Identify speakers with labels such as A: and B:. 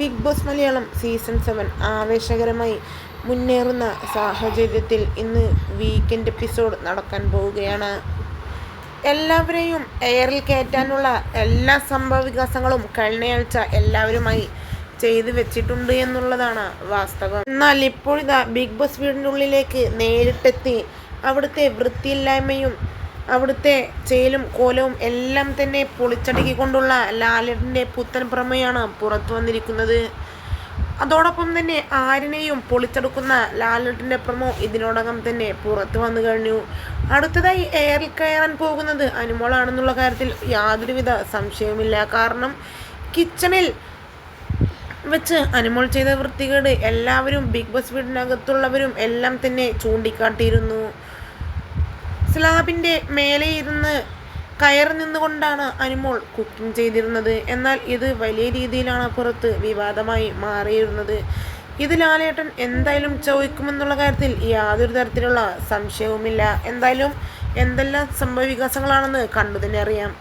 A: Big boss Malayalam season seven ആവേശകരമായി മുന്നേറുന്ന സാഹചര്യത്തിൽ ഇന്ന് വീക്കെൻഡ് എപ്പിസോഡ് നടക്കാൻ പോവുകയാണ്. എല്ലാവരെയും എയറിൽ കയറ്റാനുള്ള എല്ലാ സംഭവവികാസങ്ങളും കഴിഞ്ഞയാഴ്ച എല്ലാവരുമായി ചെയ്തു വെച്ചിട്ടുണ്ട് എന്നുള്ളതാണ് വാസ്തവം. എന്നാൽ ഇപ്പോഴിതാ ബിഗ് ബോസ് വീടിനുള്ളിലേക്ക് നേരിട്ടെത്തി അവിടുത്തെ വൃത്തിയില്ലായ്മയും അവിടുത്തെ ചേലും കോലവും എല്ലാം തന്നെ പൊളിച്ചടുക്കിക്കൊണ്ടുള്ള ലാലറ്റിന്റെ പുത്തൻ പ്രമയാണ് പുറത്തു വന്നിരിക്കുന്നത്. അതോടൊപ്പം തന്നെ ആരിനെയും പൊളിച്ചെടുക്കുന്ന ലാലറ്റിന്റെ പ്രമോ ഇതിനോടകം തന്നെ പുറത്തു വന്നു കഴിഞ്ഞു. അടുത്തതായി എയറിൽ കയറാൻ പോകുന്നത് അനുമോളാണെന്നുള്ള കാര്യത്തിൽ യാതൊരുവിധ സംശയവുമില്ല. കാരണം കിച്ചണിൽ വെച്ച് അനുമോൾ ചെയ്ത വൃത്തികേട് എല്ലാവരും ബിഗ് ബോസ് വീടിനകത്തുള്ളവരും എല്ലാം തന്നെ ചൂണ്ടിക്കാട്ടിയിരുന്നു. സ്ലാബിന്റെ മേലെ ഇരുന്ന് കയറി നിന്നുകൊണ്ടാണ് അനുമോൾ കുക്കിംഗ് ചെയ്തിരുന്നത്. എന്നാൽ ഇത് വലിയ രീതിയിലാണ് പുറത്ത് വിവാദമായി മാറിയിരുന്നത്. ഇത് ലാലേട്ടൻ എന്തായാലും ചോദിക്കുമെന്നുള്ള കാര്യത്തിൽ യാതൊരു തരത്തിലുള്ള സംശയവുമില്ല. എന്തായാലും എന്തെല്ലാം സംഭവ വികാസങ്ങളാണെന്ന് കണ്ടു തന്നെ അറിയാം.